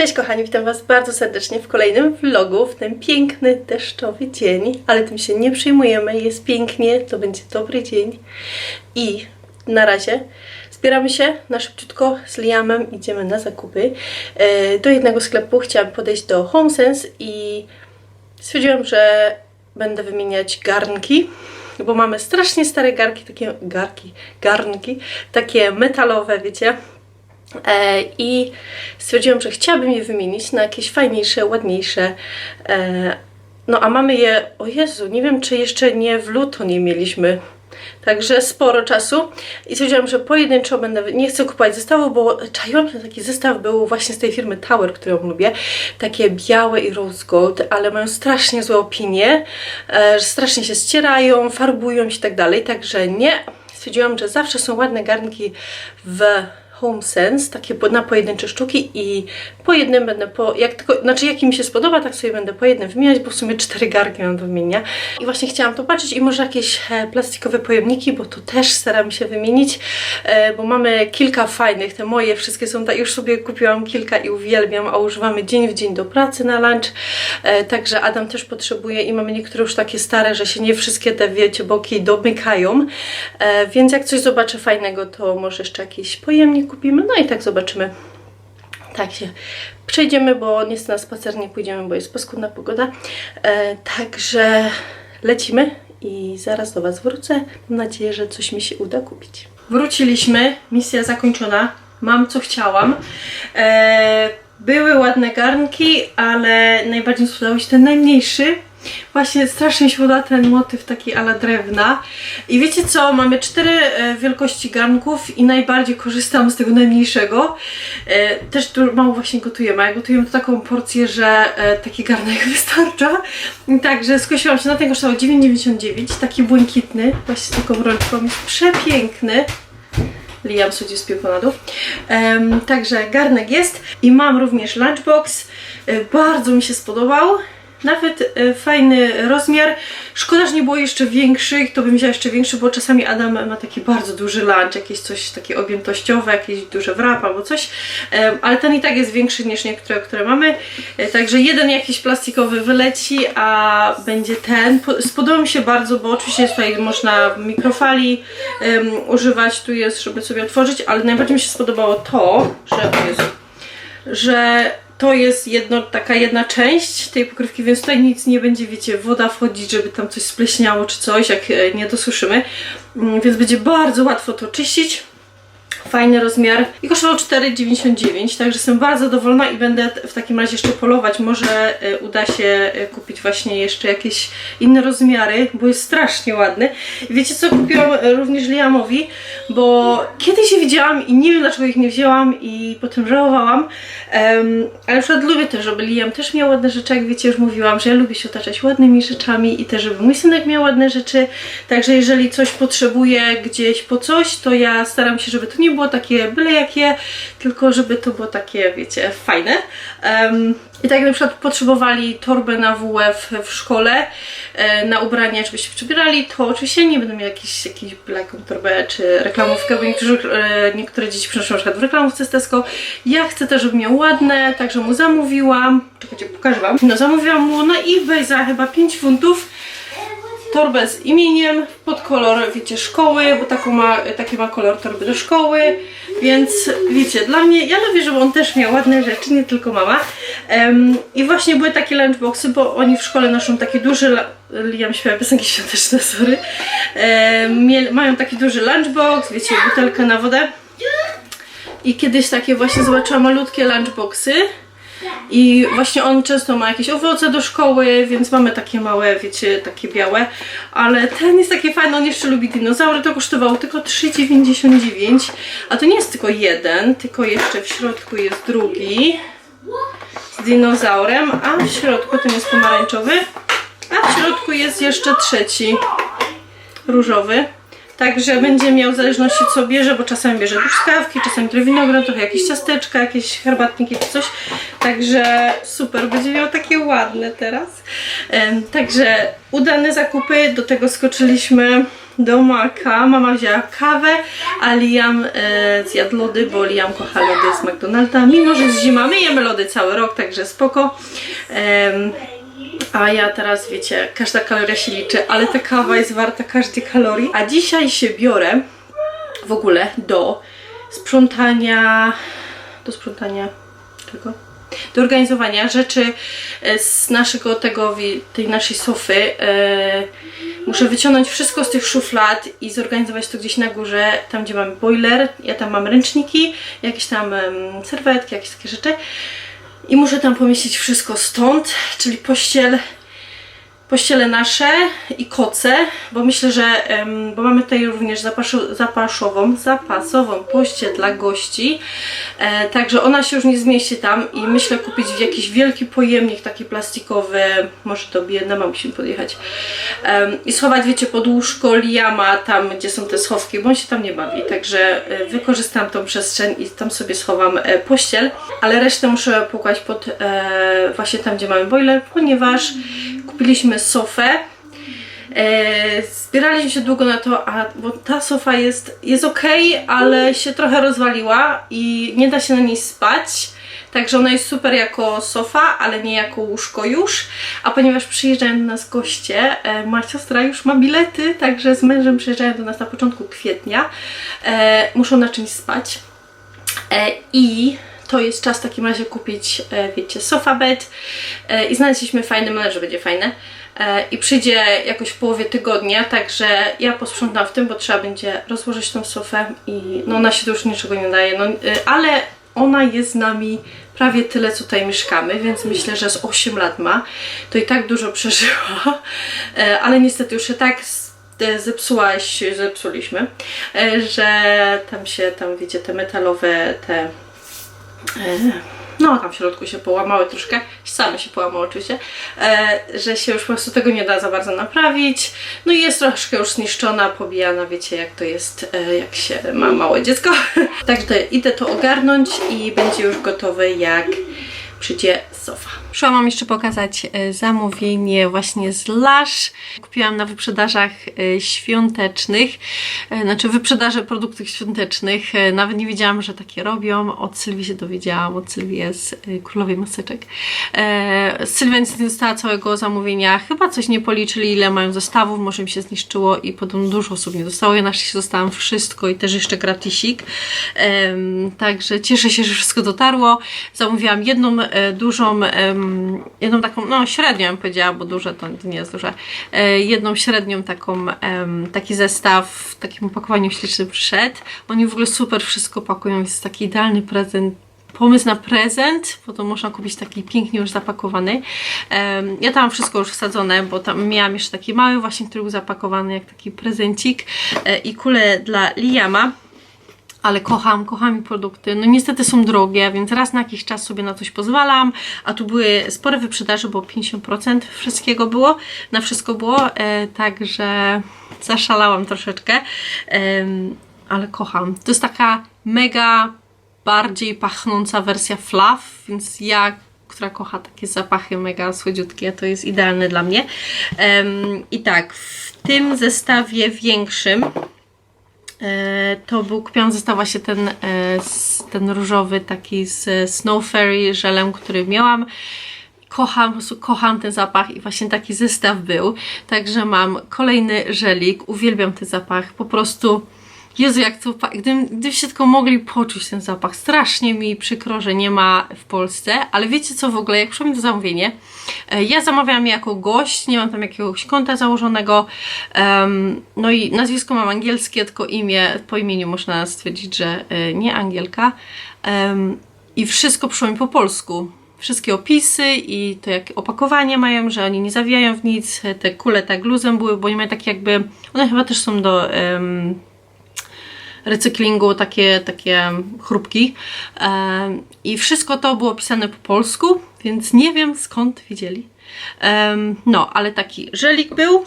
Cześć kochani, witam Was bardzo serdecznie w kolejnym vlogu w ten piękny, deszczowy dzień, ale tym się nie przejmujemy, jest pięknie, to będzie dobry dzień i na razie zbieramy się na szybciutko z Liamem, idziemy na zakupy. E, Do jednego sklepu chciałam podejść do HomeSense i stwierdziłam, że będę wymieniać garnki, bo mamy strasznie stare garki, takie garki, garnki, takie metalowe, wiecie, I stwierdziłam, że chciałabym je wymienić na jakieś fajniejsze, ładniejsze. E, no a mamy je, o Jezu, nie wiem czy jeszcze nie w luto nie mieliśmy. Także sporo czasu i stwierdziłam, że pojedynczo będę, nie chcę kupować zestawu, bo czaiłam, że taki zestaw był właśnie z tej firmy Tower, którą lubię, takie białe i rose gold, ale mają strasznie złe opinie, e, że strasznie się ścierają, farbują się i tak dalej, także nie. Stwierdziłam, że zawsze są ładne garnki w HomeSense, takie po- na pojedyncze sztuki i po jednym będę po, jak tylko, znaczy jaki mi się spodoba, tak sobie będę po jednym wymieniać, bo w sumie cztery garnki mam do wymienia. I właśnie chciałam popatrzeć i może jakieś e, plastikowe pojemniki, bo to też staram się wymienić, e, bo mamy kilka fajnych, te moje wszystkie są, tak już sobie kupiłam kilka i uwielbiam, a używamy dzień w dzień do pracy na lunch, e, także Adam też potrzebuje i mamy niektóre już takie stare, że się nie wszystkie te, wiecie, boki domykają, więc jak coś zobaczę fajnego, to może jeszcze jakiś pojemnik kupimy, no i tak zobaczymy. Tak się przejdziemy, bo niestety na spacer nie pójdziemy, bo jest paskudna pogoda. E, także lecimy i zaraz do Was wrócę. Mam nadzieję, że coś mi się uda kupić. Wróciliśmy, misja zakończona. Mam co chciałam. E, były ładne garnki, ale najbardziej spodobał się ten najmniejszy. Właśnie strasznie mi się ten motyw taki ala drewna. I wiecie co, mamy cztery e, wielkości garnków i najbardziej korzystam z tego najmniejszego. E, też tu mało właśnie gotujemy, a jak gotujemy to taką porcję, że e, taki garnek wystarcza. Także skosiłam się na ten kosztował 9,99, taki błękitny, właśnie z taką rączką, jest przepiękny. Liam schodzi z piłką na dół. Em, także garnek jest i mam również lunchbox. Bardzo mi się spodobał. Nawet e, fajny rozmiar. Szkoda, że nie było jeszcze większych, to bym wzięła jeszcze większy, bo czasami Adam ma taki bardzo duży lunch, jakieś coś takie objętościowe, jakieś duże wrap albo coś, ale ten i tak jest większy niż niektóre, które mamy. E, Także jeden jakiś plastikowy wyleci, a będzie ten. Po- Spodobał mi się bardzo, bo oczywiście tutaj można mikrofali em, używać, tu jest, żeby sobie otworzyć, ale najbardziej mi się spodobało to, że, Jezu, że to jest jedno, taka jedna część tej pokrywki, więc tutaj nic nie będzie, wiecie, woda wchodzić, żeby tam coś spleśniało czy coś, jak e, nie dosuszymy. Mm, Więc będzie bardzo łatwo to czyścić. Fajny rozmiar i kosztował 4,99, także jestem bardzo zadowolona i będę w takim razie jeszcze polować. Może e, uda się e, kupić właśnie jeszcze jakieś inne rozmiary, bo jest strasznie ładny. I wiecie co kupiłam e, również Liamowi, bo kiedyś je widziałam i nie wiem dlaczego ich nie wzięłam i potem żałowałam, Em, ale na przykład lubię też, żeby Liam też miał ładne rzeczy, jak wiecie już mówiłam, że ja lubię się otaczać ładnymi rzeczami i też żeby mój synek miał ładne rzeczy, także jeżeli coś potrzebuje gdzieś po coś, to ja staram się, żeby to nie było takie byle jakie, tylko żeby to było takie, wiecie, fajne. Em, I tak jak na przykład potrzebowali torbę na WF w szkole, e, na ubrania, żeby się przebierali, to oczywiście nie będę miała jakiś, jakiś byle torbę czy reklamówkę, bo niektórzy, e, niektóre dzieci przynoszą na przykład w reklamówce z Tesco. Ja chcę też, żeby miał ładne, także mu zamówiłam. Czekajcie, pokażę wam. No zamówiłam mu na eBay za chyba 5 funtów torbę z imieniem pod kolor, wiecie, szkoły, bo taką ma, taki ma kolor torby do szkoły, więc wiecie, dla mnie, ja lubię, żeby on też miał ładne rzeczy, nie tylko mama. Em, I właśnie były takie lunchboxy, bo oni w szkole noszą takie duże, la- Liam śpiewa piosenki świąteczne, sorry, miel- mają taki duży lunchbox, wiecie, butelkę na wodę. I kiedyś takie właśnie zobaczyłam malutkie lunchboxy. I właśnie on często ma jakieś owoce do szkoły, więc mamy takie małe, wiecie, takie białe. Ale ten jest taki fajny, on jeszcze lubi dinozaury, to kosztowało tylko 3,99. A to nie jest tylko jeden, tylko jeszcze w środku jest drugi z dinozaurem, a w środku ten jest pomarańczowy, a w środku jest jeszcze trzeci różowy. Także będzie miał w zależności co bierze, bo czasami bierze truskawki, czasami trochę winogron, trochę jakieś ciasteczka, jakieś herbatniki czy coś. Także super, będzie miał takie ładne teraz. Także udane zakupy, do tego skoczyliśmy do maka. Mama wzięła kawę, a Liam e, zjadł lody, bo Liam kocha lody z McDonalda. Mimo, że jest zima, my jemy lody cały rok, także spoko. Em, a ja teraz, wiecie, każda kaloria się liczy, ale ta kawa jest warta każdej kalorii. A dzisiaj się biorę w ogóle do sprzątania, do sprzątania czego? Do organizowania rzeczy e, z naszego tego, tej naszej sofy. E, muszę wyciągnąć wszystko z tych szuflad i zorganizować to gdzieś na górze, tam gdzie mamy boiler. Ja tam mam ręczniki, jakieś tam serwetki, jakieś takie rzeczy. I muszę tam pomieścić wszystko stąd, czyli pościel, pościele nasze i koce, bo myślę, że bo mamy tutaj również zapaszu, zapaszową, zapasową pościel dla gości, e, także ona się już nie zmieści tam i myślę kupić w jakiś wielki pojemnik taki plastikowy, może to biedna musimy podjechać i schować, wiecie, pod łóżko Liama, tam gdzie są te schowki, bo on się tam nie bawi, także e, wykorzystam tą przestrzeń i tam sobie schowam e, pościel, ale resztę muszę pokładź pod właśnie tam, gdzie mamy boiler, ponieważ kupiliśmy sofę. E, zbieraliśmy się długo na to, a bo ta sofa jest, jest ok, ale się trochę rozwaliła i nie da się na niej spać. Także ona jest super jako sofa, ale nie jako łóżko już. A ponieważ przyjeżdżają do nas goście, e, moja siostra już ma bilety, także z mężem przyjeżdżają do nas na początku kwietnia. E, muszą na czymś spać. E, I to jest czas w takim razie kupić, e, wiecie, sofa bed e, i znaleźliśmy fajny model, że będzie fajny. E, I przyjdzie jakoś w połowie tygodnia, także ja posprzątam w tym, bo trzeba będzie rozłożyć tą sofę i no ona się to już niczego nie daje, no, e, ale ona jest z nami prawie tyle, co tutaj mieszkamy, więc myślę, że z 8 lat ma. To i tak dużo przeżyła, e, ale niestety już się tak e, zepsułaś, zepsuliśmy, że tam się, tam wiecie, te metalowe, te no tam w środku się połamały troszkę, same się połamały oczywiście, e, że się już po prostu tego nie da za bardzo naprawić. No i jest troszkę już zniszczona, pobijana, wiecie jak to jest, e, jak się ma małe dziecko. Także idę to ogarnąć i będzie już gotowe jak przyjdzie sofa. Wam jeszcze pokazać e, zamówienie właśnie z Lush. Kupiłam na wyprzedażach e, świątecznych, e, znaczy wyprzedaże produktów świątecznych. Nawet nie wiedziałam, że takie robią. Od Sylwii się dowiedziałam, od Sylwii jest królowej maseczek. Sylwia nie dostała całego zamówienia. Chyba coś nie policzyli, ile mają zestawów, może mi się zniszczyło i podobno dużo osób nie dostało. Ja na szczęście dostałam wszystko i też jeszcze gratisik. Także cieszę się, że wszystko dotarło. Zamówiłam jedną dużą, jedną taką, no średnią bym powiedziała, bo duże to nie jest duże. E, jedną średnią taką, taki zestaw w takim opakowaniu ślicznym przyszedł. Oni w ogóle super wszystko pakują, jest taki idealny prezent pomysł na prezent, bo to można kupić taki pięknie już zapakowany. Ja tam wszystko już wsadzone, bo tam miałam jeszcze taki mały właśnie, który był zapakowany jak taki prezencik e, i kule dla Liama. Ale kocham, kocham ich produkty. No niestety są drogie, więc raz na jakiś czas sobie na coś pozwalam. A tu były spore wyprzedaże, bo 50% wszystkiego było, na wszystko było. E, także zaszalałam troszeczkę. Em, ale kocham. To jest taka mega bardziej pachnąca wersja fluff, więc ja która kocha takie zapachy mega słodziutkie, to jest idealne dla mnie. I tak, w tym zestawie większym E, to był, kupiłam zestaw właśnie ten, e, ten różowy taki z Snow Fairy żelem, który miałam. Kocham, po prostu kocham ten zapach i właśnie taki zestaw był. Także mam kolejny żelik, uwielbiam ten zapach, po prostu Jezu, jak to, gdybym, gdybyście tylko mogli poczuć ten zapach. Strasznie mi przykro, że nie ma w Polsce, ale wiecie co w ogóle, jak przyszło mi to zamówienie, e, ja zamawiałam je jako gość, nie mam tam jakiegoś konta założonego, em, no i nazwisko mam angielskie, tylko imię, po imieniu można stwierdzić, że e, nie Angielka Em, i wszystko przyszło mi po polsku. Wszystkie opisy i to jak opakowanie mają, że oni nie zawijają w nic, te kule tak luzem były, bo nie mają takie jakby, one chyba też są do... em, recyklingu, takie, takie chrupki. I wszystko to było pisane po polsku, więc nie wiem skąd widzieli. No, ale taki żelik był.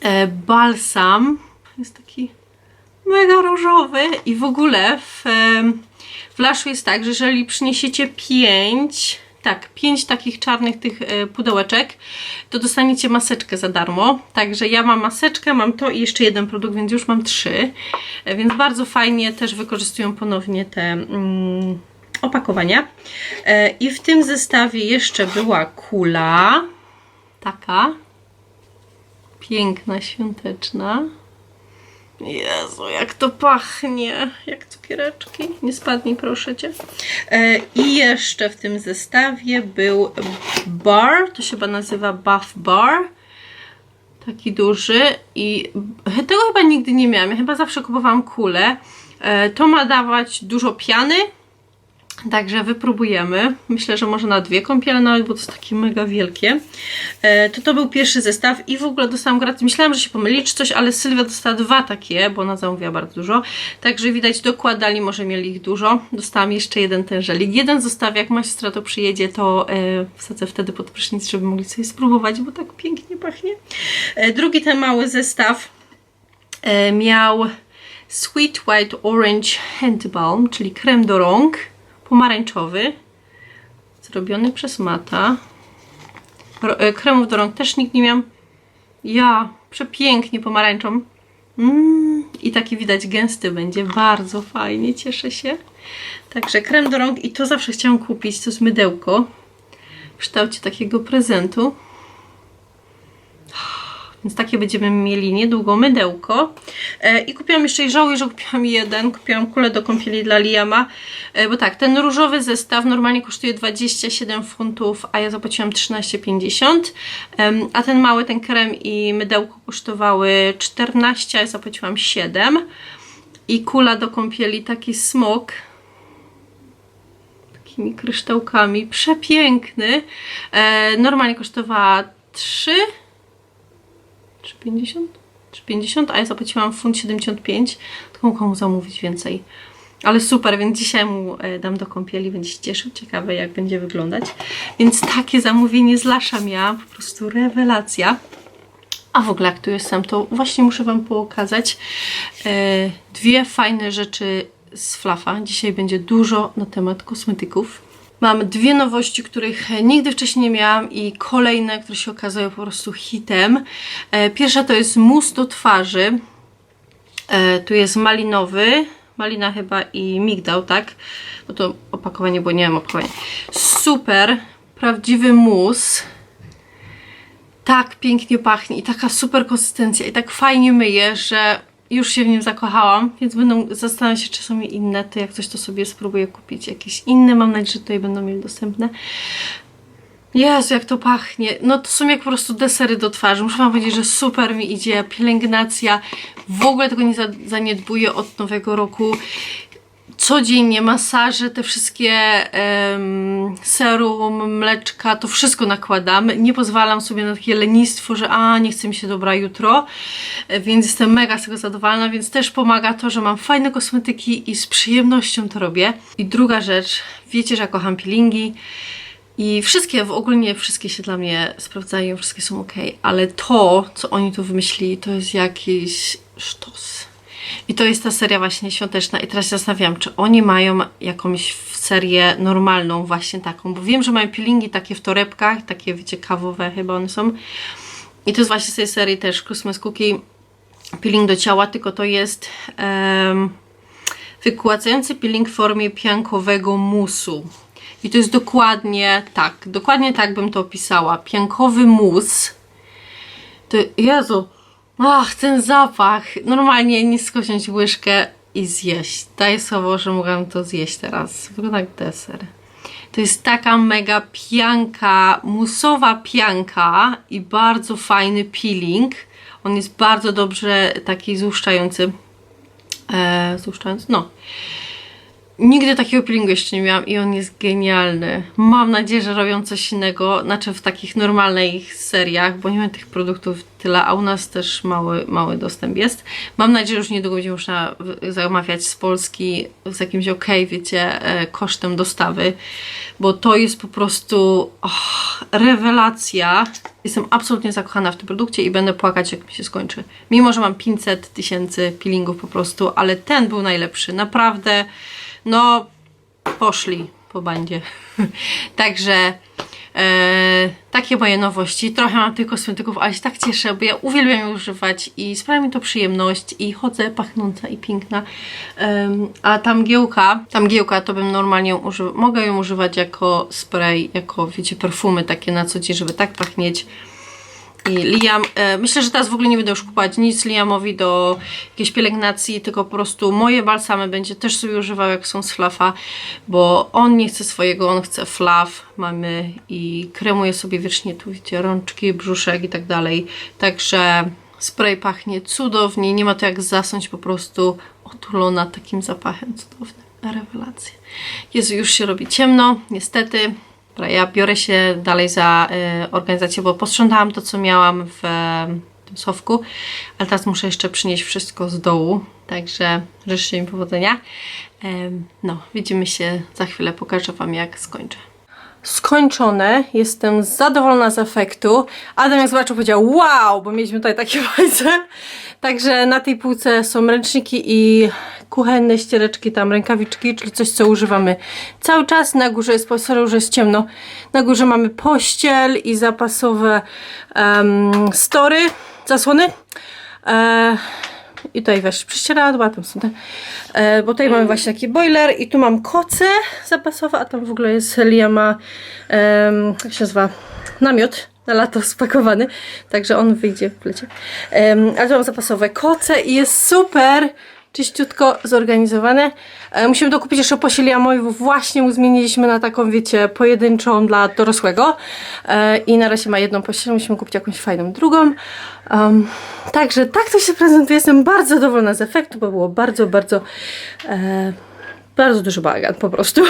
E, balsam jest taki mega różowy i w ogóle w, w Laszu jest tak, że jeżeli przyniesiecie pięć tak, pięć takich czarnych tych e, pudełeczek, to dostaniecie maseczkę za darmo. Także ja mam maseczkę, mam to i jeszcze jeden produkt, więc już mam trzy. E, Więc bardzo fajnie też wykorzystują ponownie te mm, opakowania. E, I w tym zestawie jeszcze była kula. Taka. Piękna, świąteczna. Jezu, jak to pachnie, jak cukiereczki. Nie spadnij, proszę cię. E, I jeszcze w tym zestawie był bar, to się chyba nazywa Buff Bar. Taki duży i tego chyba nigdy nie miałam. Ja chyba zawsze kupowałam kulę. E, To ma dawać dużo piany, Także wypróbujemy. Myślę, że może na dwie kąpiele nawet, bo to jest takie mega wielkie. E, to to był pierwszy zestaw i w ogóle dostałam gratis. Myślałam, że się pomyli czy coś, ale Sylwia dostała dwa takie, bo ona zamówiła bardzo dużo. Także widać, dokładali, może mieli ich dużo. Dostałam jeszcze jeden ten żelik. Jeden zostawię, jak ma siostra to przyjedzie, to e, wsadzę wtedy pod prysznic, żeby mogli sobie spróbować, bo tak pięknie pachnie. E, drugi ten mały zestaw e, miał Sweet White Orange Hand Balm, czyli krem do rąk pomarańczowy, zrobiony przez Mata. E, Kremów do rąk też nikt nie miał. Ja, przepięknie pomarańczą. Mm, I taki widać gęsty będzie, bardzo fajnie, cieszę się. Także krem do rąk i to zawsze chciałam kupić, to jest mydełko w kształcie takiego prezentu. Więc takie będziemy mieli niedługo mydełko. E, I kupiłam jeszcze i żałuję, że kupiłam jeden. Kupiłam kulę do kąpieli dla Liama. E, bo tak, ten różowy zestaw normalnie kosztuje 27 funtów, a ja zapłaciłam 13,50. Em, a ten mały, ten krem i mydełko kosztowały 14, a ja zapłaciłam 7. I kula do kąpieli, taki smok takimi kryształkami. Przepiękny. E, normalnie kosztowała 3 czy 50? Czy 50? A ja zapłaciłam funt 75. Tylko komu zamówić więcej. Ale super, więc dzisiaj mu e, dam do kąpieli, będzie się cieszył. Ciekawe jak będzie wyglądać. Więc takie zamówienie z Lasza miałam. Po prostu rewelacja. A w ogóle jak tu jestem, to właśnie muszę Wam pokazać e, dwie fajne rzeczy z Flafa. Dzisiaj będzie dużo na temat kosmetyków. Mam dwie nowości, których nigdy wcześniej nie miałam i kolejne, które się okazały po prostu hitem. E, Pierwsza to jest mus do twarzy. E, Tu jest malinowy, malina chyba i migdał, tak? No to opakowanie, bo nie mam opakowania. Super, prawdziwy mus tak pięknie pachnie i taka super konsystencja i tak fajnie myje, że już się w nim zakochałam, więc będą zastanawiam się, czy są inne, to jak coś to sobie spróbuję kupić jakieś inne, mam nadzieję, że tutaj będą mieli dostępne. Jezu, jak to pachnie. No to są jak po prostu desery do twarzy. Muszę wam powiedzieć, że super mi idzie pielęgnacja. W ogóle tego nie za- zaniedbuję od nowego roku codziennie masaże, te wszystkie em, serum, mleczka, to wszystko nakładam. Nie pozwalam sobie na takie lenistwo, że a, nie chce mi się dobra jutro, więc jestem mega z tego zadowolona, więc też pomaga to, że mam fajne kosmetyki i z przyjemnością to robię. I druga rzecz, wiecie, że ja kocham peelingi i wszystkie, w ogólnie wszystkie się dla mnie sprawdzają, wszystkie są ok, ale to, co oni tu wymyślili, to jest jakiś sztos. I to jest ta seria właśnie świąteczna. I teraz zastanawiam, czy oni mają jakąś serię normalną, właśnie taką, bo wiem, że mają peelingi takie w torebkach, takie wiecie, kawowe chyba one są. I to jest właśnie z tej serii też Christmas Cookie peeling do ciała, tylko to jest em, wykładzający peeling w formie piankowego musu. I to jest dokładnie tak, dokładnie tak bym to opisała. Piankowy mus. To, Jezu, ach, ten zapach. Normalnie nisko wziąć łyżkę i zjeść. Daję słowo, że mogłam to zjeść teraz. Wygląda jak deser. To jest taka mega pianka, musowa pianka i bardzo fajny peeling. On jest bardzo dobrze taki złuszczający. E, złuszczający? No. Nigdy takiego peelingu jeszcze nie miałam i on jest genialny. Mam nadzieję, że robią coś innego, znaczy w takich normalnych seriach, bo nie ma tych produktów tyle, a u nas też mały, mały dostęp jest. Mam nadzieję, że już niedługo będzie można zamawiać z Polski z jakimś ok, wiecie, e, kosztem dostawy, bo to jest po prostu och, rewelacja. Jestem absolutnie zakochana w tym produkcie i będę płakać, jak mi się skończy. Mimo, że mam 500 tysięcy peelingów po prostu, ale ten był najlepszy. Naprawdę, no, poszli. po bandzie. Także e, takie moje nowości. Trochę mam tych kosmetyków, ale się tak cieszę, bo ja uwielbiam je używać i sprawia mi to przyjemność i chodzę pachnąca i piękna. Em, a tam giełka, tam giełka to bym normalnie uży- mogę ją używać jako spray, jako wiecie, perfumy takie na co dzień, żeby tak pachnieć. I Liam, e, myślę, że teraz w ogóle nie będę już kupować nic Liamowi do jakiejś pielęgnacji, tylko po prostu moje balsamy będzie też sobie używał, jak są z flafa, bo on nie chce swojego, on chce flaf, mamy i kremuje sobie wiecznie tu, widzicie, rączki, brzuszek i tak dalej. Także spray pachnie cudownie, nie ma to jak zasnąć po prostu otulona takim zapachem cudownym. Rewelacja. Jezu, już się robi ciemno, niestety. Dobra, ja biorę się dalej za y, organizację, bo posprzątałam to, co miałam w e, tym schowku, ale teraz muszę jeszcze przynieść wszystko z dołu, także życzę mi powodzenia. Em, no, widzimy się za chwilę, pokażę Wam jak skończę. Skończone, jestem zadowolona z efektu. Adam jak zobaczył powiedział wow, bo mieliśmy tutaj takie fajce. Także na tej półce są ręczniki i kuchenne ściereczki, tam rękawiczki, czyli coś co używamy cały czas. Na górze jest, sorry, że jest ciemno, na górze mamy pościel i zapasowe em, story, zasłony. E, i tutaj wiesz, prześcieradła, tam są te, e, bo tutaj mamy właśnie taki boiler i tu mam koce zapasowe, a tam w ogóle jest Liama, em, jak się nazywa, namiot na lato spakowany, także on wyjdzie w lecie. Em, ale tu mam zapasowe koce i jest super czyściutko zorganizowane. E, musimy dokupić jeszcze pościel Liamowi, bo właśnie mu zmieniliśmy na taką, wiecie, pojedynczą dla dorosłego e, i na razie ma jedną pościel, musimy kupić jakąś fajną drugą. Um, także tak to się prezentuje. Jestem bardzo zadowolona z efektu, bo było bardzo, bardzo e, bardzo duży bałagan po prostu.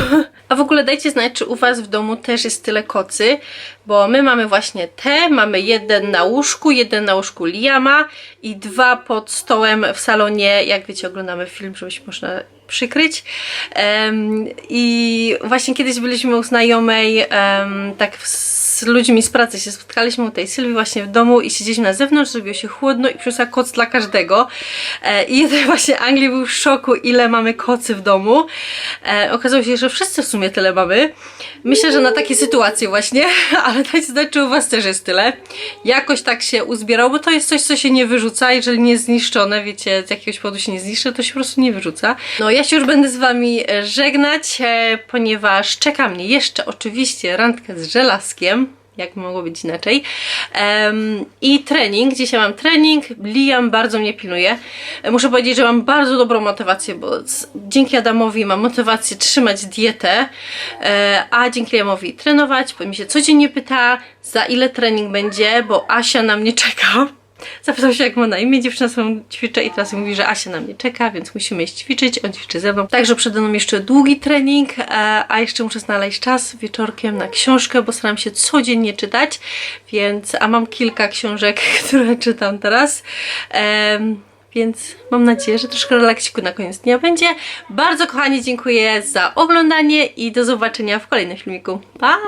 A w ogóle dajcie znać, czy u Was w domu też jest tyle kocy, bo my mamy właśnie te, mamy jeden na łóżku, jeden na łóżku Liama i dwa pod stołem w salonie, jak wiecie, oglądamy film, żeby się można przykryć. Em, I właśnie kiedyś byliśmy u znajomej, em, tak z ludźmi z pracy się spotkaliśmy u tej Sylwii właśnie w domu i siedzieliśmy na zewnątrz, zrobiło się chłodno i przyniosła koc dla każdego. E, I jeden właśnie Anglii był w szoku, ile mamy kocy w domu. E, okazało się, że wszyscy w sumie tyle mamy. Myślę, że na takie sytuacje właśnie, ale dajcie znać, czy u Was też jest tyle. Jakoś tak się uzbierało, bo to jest coś, co się nie wyrzuca, jeżeli nie jest zniszczone, wiecie, z jakiegoś powodu się nie zniszczy, to się po prostu nie wyrzuca. No ja się już będę z Wami e, żegnać, e, ponieważ czeka mnie jeszcze oczywiście randkę z żelazkiem, jak mogło być inaczej. Em, I trening. Dzisiaj mam trening. Liam bardzo mnie pilnuje. E, Muszę powiedzieć, że mam bardzo dobrą motywację, bo dzięki Adamowi mam motywację trzymać dietę, a dzięki Liamowi trenować, bo mi się codziennie pyta, za ile trening będzie, bo Asia na mnie czeka. Zapytał się, jak ma na imię, dziewczyna swoją ćwiczę i teraz mówi, że Asia na mnie czeka, więc musimy iść ćwiczyć, on ćwiczy ze mną. Także przede mną jeszcze długi trening, e, a jeszcze muszę znaleźć czas wieczorkiem na książkę, bo staram się codziennie czytać, więc, a mam kilka książek, które czytam teraz. Em, więc mam nadzieję, że troszkę relaksiku na koniec dnia będzie. Bardzo kochani dziękuję za oglądanie i do zobaczenia w kolejnym filmiku. Pa!